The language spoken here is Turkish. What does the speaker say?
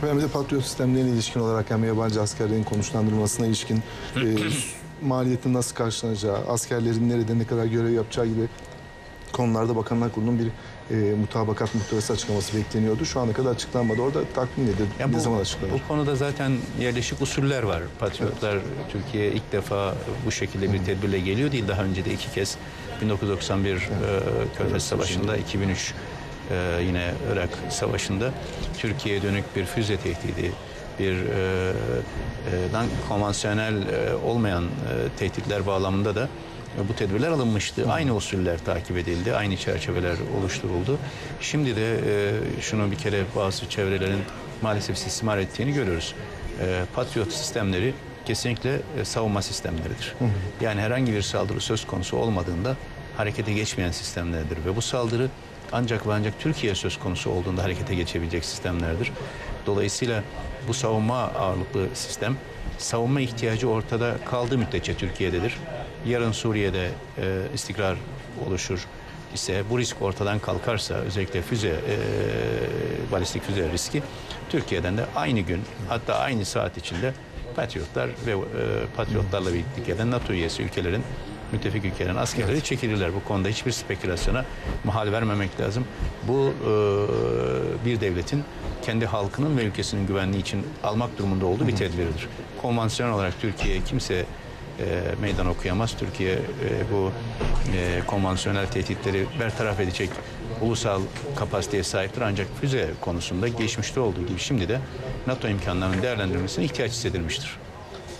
Hem de patriot sistemlerine ilişkin olarak hem yabancı askerlerin konuşlandırılmasına ilişkin e, maliyetin nasıl karşılanacağı, askerlerin nerede ne kadar görev yapacağı gibi konularda Bakanlar Kurulu'nun bir e, mutabakat muhtevası açıklaması bekleniyordu. Şu ana kadar açıklanmadı. Orada takvim nedir? Ya ne bu, zaman açıklanır? bu konuda zaten yerleşik usuller var. Patriotlar Türkiye'ye ilk defa bu şekilde bir tedbirle geliyor değil. Daha önce de iki kez 1991 e, Körfez Savaşı'nda, 2003 e, yine Irak Savaşı'nda Türkiye'ye dönük bir füze tehdidi, bir e, e, konvansiyonel e, olmayan e, tehditler bağlamında da bu tedbirler alınmıştı. Aynı usuller takip edildi, aynı çerçeveler oluşturuldu. Şimdi de e, şunu bir kere bazı çevrelerin maalesef istismar ettiğini görüyoruz. E, Patriot sistemleri kesinlikle e, savunma sistemleridir. Yani herhangi bir saldırı söz konusu olmadığında harekete geçmeyen sistemlerdir ve bu saldırı ancak ve ancak Türkiye söz konusu olduğunda harekete geçebilecek sistemlerdir. Dolayısıyla bu savunma ağırlıklı sistem savunma ihtiyacı ortada kaldığı müddetçe Türkiye'dedir. Yarın Suriye'de e, istikrar oluşur ise bu risk ortadan kalkarsa özellikle füze e, balistik füze riski Türkiye'den de aynı gün hatta aynı saat içinde Patriotlar ve e, Patriotlarla birlikte gelen NATO üyesi ülkelerin müttefik ülkelerin askerleri çekilirler. Bu konuda hiçbir spekülasyona mahal vermemek lazım. Bu e, bir devletin kendi halkının ve ülkesinin güvenliği için almak durumunda olduğu bir tedbiridir. Konvansiyonel olarak Türkiye kimse e, meydan okuyamaz. Türkiye e, bu e, konvansiyonel tehditleri bertaraf edecek ulusal kapasiteye sahiptir. Ancak füze konusunda geçmişte olduğu gibi şimdi de NATO imkanlarının değerlendirilmesine ihtiyaç hissedilmiştir.